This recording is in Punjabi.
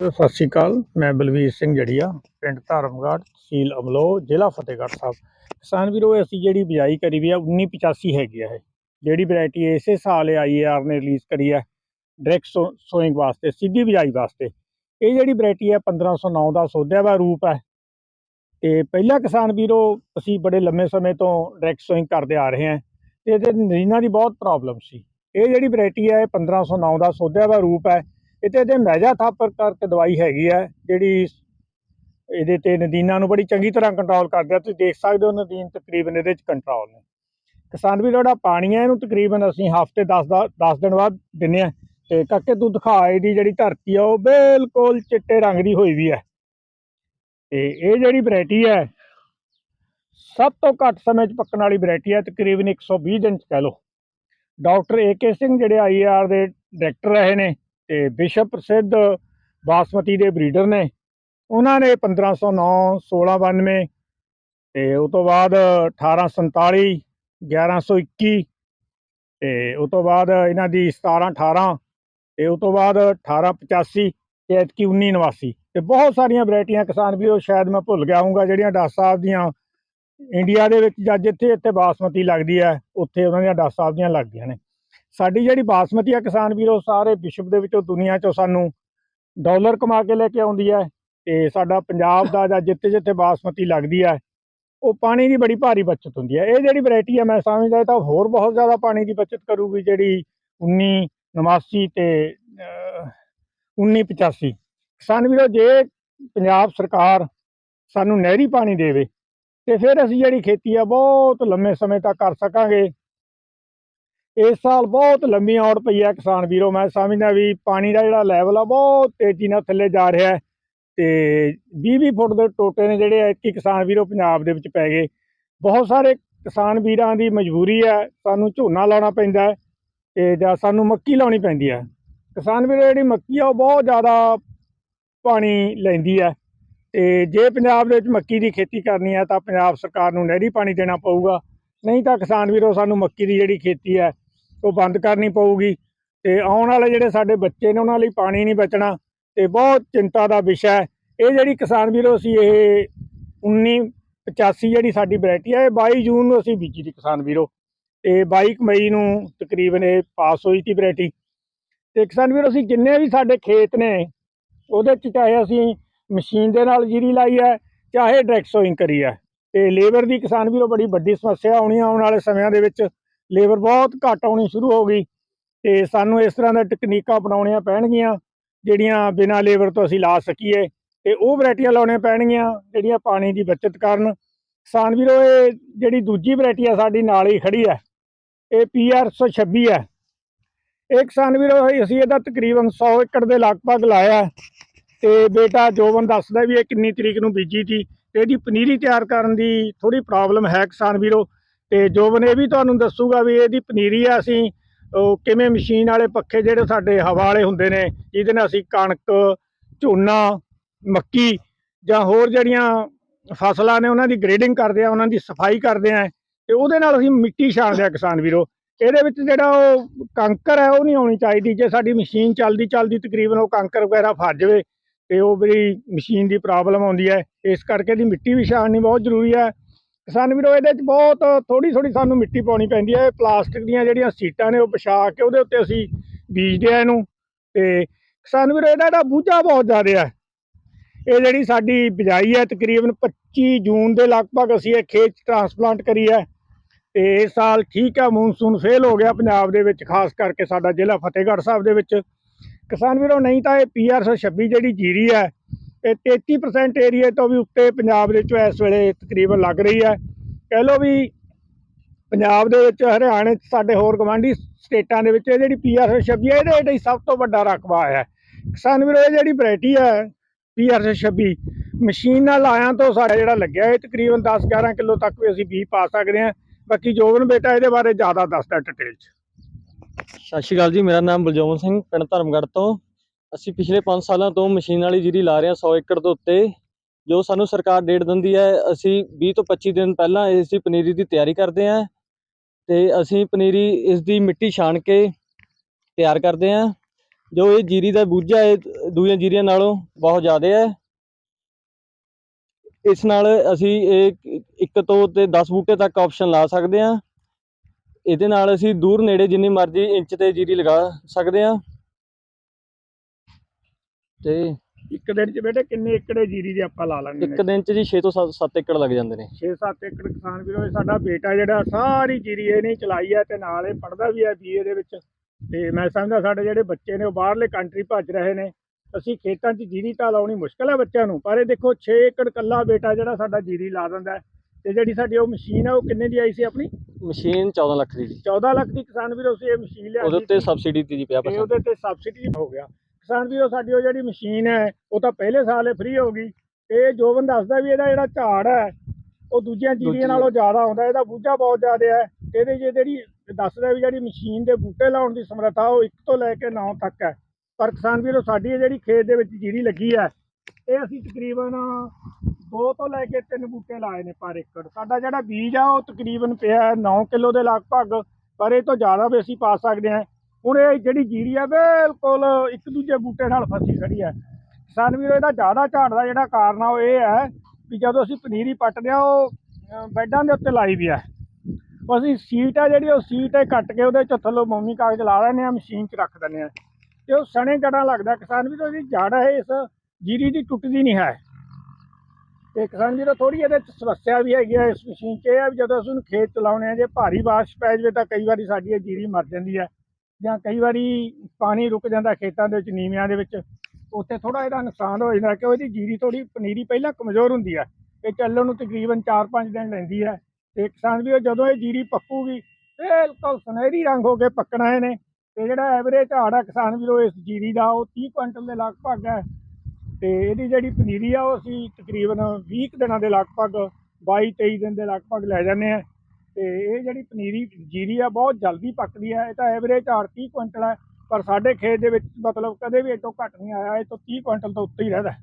ਸਤਿ ਸ਼੍ਰੀ ਅਕਾਲ, ਮੈਂ ਬਲਵੀਰ ਸਿੰਘ ਜੜੀਆ, ਪਿੰਡ ਧਰਮਗੜ੍ਹ, ਤਹਿਸੀਲ ਅਮਲੋ ਜ਼ਿਲ੍ਹਾ ਫਤਿਹਗੜ੍ਹ ਸਾਹਿਬ। ਕਿਸਾਨ ਵੀਰੋ ਅਸੀਂ ਜਿਹੜੀ ਬਿਜਾਈ ਕਰੀ ਵੀ ਆ 1985 ਹੈਗੀ ਆ ਇਹ। ਜਿਹੜੀ ਵੈਰਾਈਟੀ ਇਸੇ ਸਾਲ ਆਈਏਆਰ ਨੇ ਰਿਲੀਜ਼ ਕਰੀ ਹੈ ਡਾਇਰੈਕਟ ਸੋਇੰਗ ਵਾਸਤੇ, ਸਿੱਧੀ ਬਿਜਾਈ ਵਾਸਤੇ। ਇਹ ਜਿਹੜੀ ਵੈਰਾਈਟੀ ਹੈ 1509 ਦਾ ਸੋਧਿਆ ਵਾ ਰੂਪ ਹੈ ਤੇ ਪਹਿਲਾ ਕਿਸਾਨ ਵੀਰੋ, ਅਸੀਂ ਬੜੇ ਲੰਮੇ ਸਮੇਂ ਤੋਂ ਡਾਇਰੈਕਟ ਸੋਇੰਗ ਕਰਦੇ ਆ ਰਹੇ ਹਾਂ ਤੇ ਇਹਦੇ ਨਰੀਨਾਂ ਦੀ ਬਹੁਤ ਪ੍ਰੋਬਲਮ ਸੀ। ਇਹ ਜਿਹੜੀ ਵੈਰਾਈਟੀ ਹੈ ਇਹ 1509 ਦਾ ਸੋਧਿਆ ਵਾ ਰੂਪ ਹੈ ਇਹ ਤੇ ਇਹਦੇ ਮੈਜਾ ਥਾਪਰ ਕਰਕੇ ਦਵਾਈ ਹੈਗੀ ਹੈ ਜਿਹੜੀ ਇਹਦੇ ਤੇ ਨਦੀਨਾਂ ਨੂੰ ਬੜੀ ਚੰਗੀ ਤਰ੍ਹਾਂ ਕੰਟਰੋਲ ਕਰਦੇ ਆ। ਤੁਸੀਂ ਦੇਖ ਸਕਦੇ ਹੋ ਨਦੀਨ ਤਕਰੀਬਨ ਇਹਦੇ ਚ ਕੰਟਰੋਲ ਨੇ। ਕਿਸਾਨ ਵੀ ਜਿਹੜਾ ਪਾਣੀ ਹੈ ਇਹਨੂੰ ਤਕਰੀਬਨ ਅਸੀਂ ਹਫ਼ਤੇ 10 ਦਾ 10 ਦਿਨ ਬਾਅਦ ਦਿੰਨੇ ਆ। ਤੇ ਕਾਕੇ, ਤੂੰ ਦਿਖਾ ਇਹਦੀ ਜਿਹੜੀ ਧਰਤੀ ਆ, ਉਹ ਬਿਲਕੁਲ ਚਿੱਟੇ ਰੰਗ ਦੀ ਹੋਈ ਵੀ ਹੈ ਤੇ ਇਹ ਜਿਹੜੀ ਵੈਰਾਈਟੀ ਹੈ ਸਭ ਤੋਂ ਘੱਟ ਸਮੇਂ 'ਚ ਪੱਕਣ ਵਾਲੀ ਵੈਰਾਈਟੀ ਹੈ ਤਕਰੀਬਨ 120 ਦਿਨ 'ਚ ਕਹਿ ਲਓ। ਡਾਕਟਰ ਏ ਕੇ ਸਿੰਘ, ਜਿਹੜੇ ਆਈਆਰ ਦੇ ਡਾਇਰੈਕਟਰ ਰਹੇ ਨੇ ਤੇ ਵਿਸ਼ਵ ਪ੍ਰਸਿੱਧ ਬਾਸਮਤੀ ਦੇ ਬਰੀਡਰ ਨੇ। ਉਹਨਾਂ ਨੇ 1509 1692 ਤੇ ਉਸ ਤੋਂ ਬਾਅਦ 1847 1121 ਤੇ ਉਸ ਤੋਂ ਬਾਅਦ ਇਹਨਾਂ ਦੀ 1718 ਤੇ ਉਸ ਤੋਂ ਬਾਅਦ 1885 ਤੇ ਐਤਕੀ 1989 ਤੇ ਬਹੁਤ ਸਾਰੀਆਂ ਵੈਰਾਈਟੀਆਂ ਕਿਸਾਨ ਵੀ ਉਹ ਸ਼ਾਇਦ ਮੈਂ ਭੁੱਲ ਗਿਆ ਹੋਊਗਾ, ਜਿਹੜੀਆਂ ਡਾਕਟਰ ਸਾਹਿਬ ਦੀਆਂ ਇੰਡੀਆ ਦੇ ਵਿੱਚ ਜਾਂ ਜਿੱਥੇ ਇੱਥੇ ਬਾਸਮਤੀ ਲੱਗਦੀ ਹੈ, ਉੱਥੇ ਉਹਨਾਂ ਦੀਆਂ ਡਾਕਟਰ ਸਾਹਿਬ ਦੀਆਂ ਲੱਗਦੀਆਂ ਨੇ। ਸਾਡੀ ਜਿਹੜੀ ਬਾਸਮਤੀ ਆ ਕਿਸਾਨ ਵੀਰੋ ਸਾਰੇ ਵਿਸ਼ਵ ਦੇ ਵਿੱਚੋਂ ਦੁਨੀਆ 'ਚੋਂ ਸਾਨੂੰ ਡਾਲਰ ਕਮਾ ਕੇ ਲੈ ਕੇ ਆਉਂਦੀ ਹੈ ਤੇ ਸਾਡਾ ਪੰਜਾਬ ਦਾ ਜਾਂ ਜਿੱਥੇ ਜਿੱਥੇ ਬਾਸਮਤੀ ਲੱਗਦੀ ਹੈ ਉਹ ਪਾਣੀ ਦੀ ਬੜੀ ਭਾਰੀ ਬਚਤ ਹੁੰਦੀ ਹੈ। ਇਹ ਜਿਹੜੀ ਵੈਰਾਈਟੀ ਹੈ ਮੈਂ ਸਮਝਦਾ ਤਾਂ ਹੋਰ ਬਹੁਤ ਜ਼ਿਆਦਾ ਪਾਣੀ ਦੀ ਬਚਤ ਕਰੂਗੀ ਜਿਹੜੀ 1989 ਤੇ ਅਹ, 1985 ਕਿਸਾਨ ਵੀਰੋ ਜੇ ਪੰਜਾਬ ਸਰਕਾਰ ਸਾਨੂੰ ਨਹਿਰੀ ਪਾਣੀ ਦੇਵੇ ਤੇ ਫਿਰ ਅਸੀਂ ਜਿਹੜੀ ਖੇਤੀ ਆ ਬਹੁਤ ਲੰਮੇ ਸਮੇਂ ਤੱਕ ਕਰ ਸਕਾਂਗੇ। ਇਸ ਸਾਲ ਬਹੁਤ ਲੰਮੀ ਔੜ ਪਈ ਹੈ ਕਿਸਾਨ ਵੀਰੋ, ਮੈਂ ਸਮਝਦਾ ਵੀ ਪਾਣੀ ਦਾ ਜਿਹੜਾ ਲੈਵਲ ਆ ਬਹੁਤ ਤੇਜ਼ੀ ਨਾਲ ਥੱਲੇ ਜਾ ਰਿਹਾ ਹੈ ਤੇ 20-20 ਫੁੱਟ ਦੇ ਟੋਟੇ ਨੇ ਜਿਹੜੇ ਐਤਕੀ ਕਿਸਾਨ ਵੀਰੋ ਪੰਜਾਬ ਦੇ ਵਿੱਚ ਪੈ ਗਏ। ਬਹੁਤ ਸਾਰੇ ਕਿਸਾਨ ਵੀਰਾਂ ਦੀ ਮਜਬੂਰੀ ਹੈ, ਸਾਨੂੰ ਝੋਨਾ ਲਾਉਣਾ ਪੈਂਦਾ ਹੈ ਤੇ ਜਾਂ ਸਾਨੂੰ ਮੱਕੀ ਲਾਉਣੀ ਪੈਂਦੀ ਹੈ। ਕਿਸਾਨ ਵੀਰੋ, ਜਿਹੜੀ ਮੱਕੀ ਆ, ਉਹ ਬਹੁਤ ਜ਼ਿਆਦਾ ਪਾਣੀ ਲੈਂਦੀ ਹੈ ਤੇ ਜੇ ਪੰਜਾਬ ਦੇ ਵਿੱਚ ਮੱਕੀ ਦੀ ਖੇਤੀ ਕਰਨੀ ਹੈ ਤਾਂ ਪੰਜਾਬ ਸਰਕਾਰ ਨੂੰ ਨਹਿਰੀ ਪਾਣੀ ਦੇਣਾ ਪਊਗਾ। ਨਹੀਂ ਤਾਂ ਕਿਸਾਨ ਵੀਰੋ, ਸਾਨੂੰ ਮੱਕੀ ਦੀ ਜਿਹੜੀ ਖੇਤੀ ਹੈ ਉਹ ਬੰਦ ਕਰਨੀ ਪਊਗੀ। ਤੇ ਆਉਣ ਵਾਲੇ ਜਿਹੜੇ ਸਾਡੇ ਬੱਚੇ ਨੇ, ਉਹਨਾਂ ਲਈ ਪਾਣੀ ਨਹੀਂ ਬਚਣਾ। ਤੇ ਬਹੁਤ ਚਿੰਤਾ ਦਾ ਵਿਸ਼ਾ ਹੈ। ਇਹ ਜਿਹੜੀ ਕਿਸਾਨ ਵੀਰੋ, ਅਸੀਂ ਇਹ 1985 ਜਿਹੜੀ ਸਾਡੀ ਵੈਰਾਈਟੀ ਹੈ ਇਹ 22 ਜੂਨ ਨੂੰ ਅਸੀਂ ਬੀਜੀ ਦੀ ਕਿਸਾਨ ਵੀਰੋ। ਤੇ 22 ਮਈ ਨੂੰ ਤਕਰੀਬਨ ਇਹ ਪਾਸ ਹੋਈ ਸੀ ਵੈਰਾਈਟੀ। ਤੇ ਕਿਸਾਨ ਵੀਰੋ, ਅਸੀਂ ਜਿੰਨੇ ਵੀ ਸਾਡੇ ਖੇਤ ਨੇ, ਉਹਦੇ ਚ ਚਾਹੇ ਅਸੀਂ ਮਸ਼ੀਨ ਦੇ ਨਾਲ ਜੀਰੀ ਲਾਈ ਹੈ, ਚਾਹੇ ਡਾਇਰੈਕਟ ਸੋਇੰਗ ਕਰੀ ਹੈ। ਤੇ ਲੇਬਰ ਦੀ ਕਿਸਾਨ ਵੀਰੋ, ਬੜੀ ਵੱਡੀ ਸਮੱਸਿਆ ਆਉਣੀ ਆਉਣ ਵਾਲੇ ਸਮਿਆਂ ਦੇ ਵਿੱਚ। ਲੇਬਰ ਬਹੁਤ ਘੱਟ ਆਉਣੀ ਸ਼ੁਰੂ ਹੋ ਗਈ ਤੇ ਸਾਨੂੰ ਇਸ ਤਰ੍ਹਾਂ ਦੀਆਂ ਟੈਕਨੀਕਾਂ ਅਪਣਾਉਣੀਆਂ ਪੈਣਗੀਆਂ, ਜਿਹੜੀਆਂ ਬਿਨਾਂ ਲੇਬਰ ਤੋਂ ਅਸੀਂ ਲਾ ਸਕੀਏ ਤੇ ਉਹ ਵੈਰਾਈਟੀਆਂ ਲਾਉਣੀਆਂ ਪੈਣਗੀਆਂ, ਜਿਹੜੀਆਂ ਪਾਣੀ ਦੀ ਬਚਤ ਕਰਨ। ਕਿਸਾਨ ਵੀਰੋ ਇਹ ਜਿਹੜੀ ਦੂਜੀ ਵੈਰਾਈਟੀ ਆ ਸਾਡੀ ਨਾਲ ਹੀ ਖੜੀ ਹੈ ਇਹ ਪੀਆਰ 126 ਹੈ ਇਹ ਕਿਸਾਨ ਵੀਰੋ ਅਸੀਂ ਇਹਦਾ ਤਕਰੀਬਨ 100 ਏਕੜ ਦੇ ਲਗਭਗ ਲਾਇਆ ਹੈ ਤੇ ਬੇਟਾ ਜੋਵਨ ਦੱਸਦਾ ਵੀ ਇਹ ਕਿੰਨੀ ਤਰੀਕ ਨੂੰ ਬੀਜੀ ਸੀ। ਤੇ ਇਹਦੀ ਪਨੀਰੀ ਤਿਆਰ ਕਰਨ ਦੀ ਥੋੜੀ ਪ੍ਰੋਬਲਮ ਹੈ ਕਿਸਾਨ ਵੀਰੋ ਤੇ ਜੋਬਨ ਇਹ ਵੀ ਤੁਹਾਨੂੰ ਦੱਸੂਗਾ ਵੀ ਇਹਦੀ ਪਨੀਰੀ ਆ ਅਸੀਂ, ਉਹ ਕਿਵੇਂ ਮਸ਼ੀਨ ਵਾਲੇ ਪੱਖੇ ਜਿਹੜੇ ਸਾਡੇ ਹਵਾ ਵਾਲੇ ਹੁੰਦੇ ਨੇ, ਜਿਹਦੇ ਨਾਲ ਅਸੀਂ ਕਣਕ, ਝੋਨਾ, ਮੱਕੀ ਜਾਂ ਹੋਰ ਜਿਹੜੀਆਂ ਫਸਲਾਂ ਨੇ ਉਹਨਾਂ ਦੀ ਗ੍ਰੇਡਿੰਗ ਕਰਦੇ ਆ, ਉਹਨਾਂ ਦੀ ਸਫ਼ਾਈ ਕਰਦੇ ਆ, ਤੇ ਉਹਦੇ ਨਾਲ ਅਸੀਂ ਮਿੱਟੀ ਛਾਣਦੇ ਆ ਕਿਸਾਨ ਵੀਰੋ। ਇਹਦੇ ਵਿੱਚ ਜਿਹੜਾ ਉਹ ਕੰਕਰ ਹੈ, ਉਹ ਨਹੀਂ ਆਉਣੀ ਚਾਹੀਦੀ, ਜੇ ਸਾਡੀ ਮਸ਼ੀਨ ਚੱਲਦੀ ਚੱਲਦੀ ਤਕਰੀਬਨ ਉਹ ਕੰਕਰ ਵਗੈਰਾ ਫਸ ਜਾਵੇ, ਤੇ ਉਹ ਵੀ ਮਸ਼ੀਨ ਦੀ ਪ੍ਰੋਬਲਮ ਆਉਂਦੀ ਹੈ। ਇਸ ਕਰਕੇ ਦੀ ਮਿੱਟੀ ਵੀ ਛਾਣਨੀ ਬਹੁਤ ਜ਼ਰੂਰੀ ਹੈ। ਕਿਸਾਨ ਵੀਰੋ, ਇਹਦੇ ਵਿੱਚ ਬਹੁਤ ਥੋੜੀ ਥੋੜੀ ਸਾਨੂੰ ਮਿੱਟੀ ਪਾਉਣੀ ਪੈਂਦੀ ਹੈ। ਇਹ ਪਲਾਸਟਿਕ ਦੀਆਂ ਜਿਹੜੀਆਂ ਸੀਟਾਂ ਨੇ, ਉਹ ਵਿਛਾ ਕੇ ਉਹਦੇ ਉੱਤੇ ਅਸੀਂ ਬੀਜਦੇ ਆ ਇਹਨੂੰ। ਤੇ ਕਿਸਾਨ ਵੀਰੋ, ਇਹਦਾ ਜਿਹੜਾ ਬੂਝਾ ਬਹੁਤ ਜ਼ਿਆਦਾ ਹੈ। ਇਹ ਜਿਹੜੀ ਸਾਡੀ ਬਿਜਾਈ ਹੈ, ਤਕਰੀਬਨ 25 ਜੂਨ ਦੇ ਲਗਭਗ ਅਸੀਂ ਇਹ ਖੇਤ ਟ੍ਰਾਂਸਪਲਾਂਟ ਕਰੀ ਹੈ। ਤੇ ਇਸ ਸਾਲ ਠੀਕ ਹੈ, ਮੌਨਸੂਨ ਫੇਲ ਹੋ ਗਿਆ ਪੰਜਾਬ ਦੇ ਵਿੱਚ, ਖਾਸ ਕਰਕੇ ਸਾਡਾ ਜ਼ਿਲ੍ਹਾ ਫਤਿਹਗੜ੍ਹ ਸਾਹਿਬ ਦੇ ਵਿੱਚ। ਕਿਸਾਨ ਵੀਰੋ, ਨਹੀਂ ਤਾਂ ਇਹ ਪੀਆਰ 126 ਜਿਹੜੀ ਜੀਰੀ ਹੈ ਇਹ 33% ਏਰੀਏ ਤੋਂ ਵੀ ਉੱਤੇ ਪੰਜਾਬ ਦੇ ਵਿੱਚ ਇਸ ਵੇਲੇ ਤਕਰੀਬਨ ਲੱਗ ਰਹੀ ਹੈ। ਕਹਿ ਲਓ ਵੀ ਪੰਜਾਬ ਦੇ ਵਿੱਚ, ਹਰਿਆਣੇ 'ਚ ਸਾਡੇ ਹੋਰ ਗਵਾਂਢੀ ਸਟੇਟਾਂ ਦੇ ਵਿੱਚ ਇਹ ਜਿਹੜੀ ਪੀਆਰ ਛੱਬੀ ਹੈ, ਇਹਦੇ ਹੇਠ ਹੀ ਸਭ ਤੋਂ ਵੱਡਾ ਰਕਬਾ ਹੈ। ਕਿਸਾਨ ਵੀਰੋ, ਇਹ ਜਿਹੜੀ ਵੈਰਾਈਟੀ ਹੈ ਪੀਆਰ ਛੱਬੀ, ਮਸ਼ੀਨ ਨਾਲ ਆਇਆ ਤੋਂ ਸਾਡਾ ਜਿਹੜਾ ਲੱਗਿਆ, ਇਹ ਤਕਰੀਬਨ 10 11 ਕਿਲੋ ਤੱਕ ਵੀ ਅਸੀਂ ਬੀ ਪਾ ਸਕਦੇ ਹਾਂ। ਬਾਕੀ ਜੋਬਨ ਬੇਟਾ, ਇਹਦੇ ਬਾਰੇ ਜ਼ਿਆਦਾ ਦੱਸਦਾ ਡਿਟੇਲ 'ਚ। ਸਤਿ ਸ਼੍ਰੀ ਅਕਾਲ ਜੀ, ਮੇਰਾ ਨਾਮ ਬਲਜੋਨ ਸਿੰਘ, ਪਿੰਡ ਧਰਮਗੜ੍ਹ ਤੋਂ। ਅਸੀਂ ਪਿਛਲੇ 5 ਸਾਲਾਂ ਤੋਂ ਮਸ਼ੀਨ ਵਾਲੀ ਜੀਰੀ ਲਾ ਰਹੇ ਹਾਂ 100 ਏਕੜ ਤੋਂ ਉੱਤੇ। ਜੋ ਸਾਨੂੰ ਸਰਕਾਰ ਡੇਟ ਦਿੰਦੀ ਹੈ, ਅਸੀਂ 20 ਤੋਂ 25 ਦਿਨ ਪਹਿਲਾਂ ਇਸ ਦੀ ਪਨੀਰੀ ਦੀ ਤਿਆਰੀ ਕਰਦੇ ਹਾਂ ਤੇ ਅਸੀਂ ਪਨੀਰੀ ਇਸ ਦੀ ਮਿੱਟੀ ਛਾਣ ਕੇ ਤਿਆਰ ਕਰਦੇ ਹਾਂ। ਜੋ ਇਹ ਜੀਰੀ ਦਾ ਬੂਝਾ ਹੈ, ਦੂਜੀਆਂ ਜੀਰੀਆਂ ਨਾਲੋਂ ਬਹੁਤ ਜ਼ਿਆਦਾ ਹੈ। ਇਸ ਨਾਲ ਅਸੀਂ ਇਹ ਇੱਕ ਤੋਂ ਤੇ 10 ਬੂਟੇ ਤੱਕ ਆਪਸ਼ਨ ਲਾ ਸਕਦੇ ਹਾਂ। ਇਹਦੇ ਨਾਲ ਅਸੀਂ ਦੂਰ ਨੇੜੇ ਜਿੰਨੀ ਮਰਜ਼ੀ ਇੰਚ ਤੇ ਜੀਰੀ ਲਗਾ ਸਕਦੇ ਹਾਂ। ਤੇ ਇੱਕ ਦਿਨ 'ਚ ਬੇਟੇ ਕਿੰਨੇ ਏਕੜੇ ਜੀਰੀ ਦੇ ਆਪਾਂ ਲਾ ਲੈਣੇ ਇੱਕ ਦਿਨ ਚ ਜੀ 6 ਤੋਂ 7 ਏਕੜ ਲੱਗ ਜਾਂਦੇ ਨੇ। 6-7 ਏਕੜ ਕਿਸਾਨ ਵੀਰੋ ਇਹ ਸਾਡਾ ਬੇਟਾ ਜਿਹੜਾ ਸਾਰੀ ਜੀਰੀ ਇਹਨੇ ਚਲਾਈ ਹੈ ਤੇ ਨਾਲ ਇਹ ਪੜਦਾ ਵੀ ਹੈ ਬੀਏ ਦੇ ਵਿੱਚ। ਤੇ ਮੈਂ ਸਮਝਦਾ ਸਾਡੇ ਜਿਹੜੇ ਬੱਚੇ ਨੇ ਉਹ ਬਾਹਰਲੇ ਕੰਟਰੀ ਭੱਜ ਰਹੇ ਨੇ। ਅਸੀਂ ਖੇਤਾਂ 'ਚ ਜੀਰੀ ਤਾਂ ਲਾਉਣੀ ਮੁਸ਼ਕਲ ਹੈ ਬੱਚਿਆਂ ਨੂੰ ਪਰ ਇਹ ਦੇਖੋ 6 ਏਕੜ ਕੱਲਾ ਬੇਟਾ ਜਿਹੜਾ ਸਾਡਾ ਜੀਰੀ ਲਾ ਦਿੰਦਾ ਤੇ ਜਿਹੜੀ ਸਾਡੀ ਉਹ ਮਸ਼ੀਨ ਹੈ ਉਹ ਕਿੰਨੇ ਦੀ ਆਈ ਸੀ ਆਪਣੀ? ਮਸ਼ੀਨ 14 ਲੱਖ ਦੀ ਜੀ। 14 ਲੱਖ ਦੀ ਕਿਸਾਨ ਵੀਰੋ ਅਸੀਂ ਇਹ ਮਸ਼ੀਨ ਲਿਆ ਉਹਦੇ ਉੱਤੇ ਸਬਸਿਡੀ ਦੀ ਜੀ 50% ਤੇ ਉਹਦੇ ਤੇ ਸਬਸਿਡੀ ਹੋ ਗਿਆ। ਕਿਸਾਨ ਵੀਰੋ ਸਾਡੀ ਉਹ ਜਿਹੜੀ ਮਸ਼ੀਨ ਹੈ ਉਹ ਤਾਂ ਪਹਿਲੇ ਸਾਲ ਹੀ ਫ੍ਰੀ ਹੋ ਗਈ। ਤੇ ਜੋਬਨ ਦੱਸਦਾ ਵੀ ਇਹਦਾ ਜਿਹੜਾ ਝਾੜ ਹੈ ਉਹ ਦੂਜੀਆਂ ਦੂਜੀ- ਜੀਰੀਆਂ ਨਾਲੋਂ ਜ਼ਿਆਦਾ ਆਉਂਦਾ ਇਹਦਾ ਬੂਝਾ ਬਹੁਤ ਜ਼ਿਆਦਾ ਹੈ। ਇਹਦੇ 'ਚ ਜਿਹੜੀ ਦੱਸਦਾ ਵੀ ਜਿਹੜੀ ਮਸ਼ੀਨ ਦੇ ਬੂਟੇ ਲਾਉਣ ਦੀ ਸਮਰੱਥਾ ਉਹ 1 ਤੋਂ ਲੈ ਕੇ 9 ਤੱਕ ਹੈ। ਪਰ ਕਿਸਾਨ ਵੀਰੋ ਸਾਡੀ ਇਹ ਜਿਹੜੀ ਖੇਤ ਦੇ ਵਿੱਚ ਜੀਰੀ ਲੱਗੀ ਹੈ ਇਹ ਅਸੀਂ ਤਕਰੀਬਨ 2 ਤੋਂ ਲੈ ਕੇ 3 ਬੂਟੇ ਲਾਏ ਨੇ ਪਰ ਏਕੜ। ਸਾਡਾ ਜਿਹੜਾ ਬੀਜ ਆ ਉਹ ਤਕਰੀਬਨ ਪਿਆ 9 ਕਿਲੋ ਦੇ ਲਗਭਗ ਪਰ ਇਹ ਤੋਂ ਜ਼ਿਆਦਾ ਵੀ ਅਸੀਂ ਪਾ ਸਕਦੇ ਹਾਂ। ਹੁਣ ਇਹ ਜਿਹੜੀ ਜੀਰੀ ਆ ਬਿਲਕੁਲ ਇੱਕ ਦੂਜੇ ਬੂਟੇ ਨਾਲ ਫਸੀ ਖੜੀ ਹੈ ਕਿਸਾਨ ਵੀਰੋ ਇਹਦਾ ਜ਼ਿਆਦਾ ਝਾੜ ਦਾ ਜਿਹੜਾ ਕਾਰਨ ਆ ਉਹ ਇਹ ਹੈ ਵੀ ਜਦੋਂ ਅਸੀਂ ਪਨੀਰੀ ਪੱਟਦੇ ਆ ਉਹ ਅਹ, ਬੈੱਡਾਂ ਦੇ ਉੱਤੇ ਲਾਈ ਵੀ ਹੈ ਉਹ ਅਸੀਂ ਸੀਟ ਆ ਜਿਹੜੀ ਉਹ ਸੀਟ ਹੈ ਕੱਟ ਕੇ ਉਹਦੇ ਚ ਥੱਲੋਂ ਮੋਮੀ ਕਾਗਜ਼ ਲਾ ਲੈਂਦੇ ਆ ਮਸ਼ੀਨ 'ਚ ਰੱਖ ਦਿੰਦੇ ਆ। ਤੇ ਉਹ ਸਣੇ ਜੜਾਂ ਲੱਗਦਾ। ਕਿਸਾਨ ਵੀਰੋ ਇਹਦੀ ਜੜ ਹੈ ਇਸ ਜੀਰੀ ਦੀ ਟੁੱਟਦੀ ਨਹੀਂ ਹੈ। ਤੇ ਕਿਸਾਨ ਵੀਰੋ ਥੋੜੀ ਇਹਦੇ ਚ ਸਮੱਸਿਆ ਵੀ ਹੈਗੀ ਹੈ ਇਸ ਮਸ਼ੀਨ 'ਚ। ਇਹ ਆ ਵੀ ਜਦੋਂ ਅਸੀਂ ਉਹਨੂੰ ਖੇਤ ਚਲਾਉਣੇ ਆ ਜੇ ਭਾਰੀ ਬਾਰਿਸ਼ ਪੈ ਜਾਵੇ ਤਾਂ ਕਈ ਵਾਰੀ ਸਾਡੀ ਇਹ ਜੀਰੀ ਮਰ ਜਾਂਦੀ ਹੈ ਜਾਂ ਕਈ ਵਾਰੀ ਪਾਣੀ ਰੁਕ ਜਾਂਦਾ ਖੇਤਾਂ ਦੇ ਵਿੱਚ, ਨੀਵਿਆਂ ਦੇ ਵਿੱਚ, ਉੱਥੇ ਥੋੜਾ ਇਹਦਾ ਨੁਕਸਾਨ ਹੋ ਜਾਂਦਾ ਕਿ ਉਹਦੀ ਜੀਰੀ ਥੋੜੀ ਪਨੀਰੀ ਪਹਿਲਾਂ ਕਮਜ਼ੋਰ ਹੁੰਦੀ ਹੈ ਇਹ ਚੱਲਣ ਨੂੰ ਤਕਰੀਬਨ 4-5 ਦਿਨ ਲੈਂਦੀ ਹੈ ਤੇ ਕਿਸਾਨ ਵੀ ਜਦੋਂ ਇਹ ਜੀਰੀ ਪੱਕੂਗੀ, ਬਿਲਕੁਲ ਸੁਨਹਿਰੀ ਰੰਗ ਹੋ ਕੇ ਪੱਕਣਾ ਇਹਨੇ, ਤੇ ਜਿਹੜਾ ਐਵਰੇਜ ਝਾੜ ਆ ਕਿਸਾਨ ਵੀਰੋ, ਇਸ ਜੀਰੀ ਦਾ ਉਹ 30 ਕੁਇੰਟਲ ਦੇ ਲਗਭਗ ਹੈ ਤੇ ਇਹਦੀ ਜਿਹੜੀ ਪਨੀਰੀ ਆ, ਉਹ ਅਸੀਂ ਤਕਰੀਬਨ 20 ਕੁ ਦਿਨਾਂ ਦੇ ਲਗਭਗ 22-23 ਦਿਨ ਦੇ ਲਗਭਗ ਲੈ ਜਾਂਦੇ ਆ। ਤੇ ਇਹ ਜਿਹੜੀ ਪਨੀਰੀ ਜੀਰੀ ਆ, ਬਹੁਤ ਜਲਦੀ ਪੱਕਦੀ ਹੈ ਇਹ ਤਾਂ ਐਵਰੇਜ ਝਾੜ 30 ਕੁਇੰਟਲ ਹੈ ਪਰ ਸਾਡੇ ਖੇਤ ਦੇ ਵਿੱਚ ਮਤਲਬ ਕਦੇ ਵੀ ਇਹ ਘੱਟ ਨਹੀਂ ਆਇਆ, ਇਹ ਤੋਂ 30 ਕੁਇੰਟਲ ਤੋਂ ਉੱਤੇ ਹੀ ਰਹਿੰਦਾ।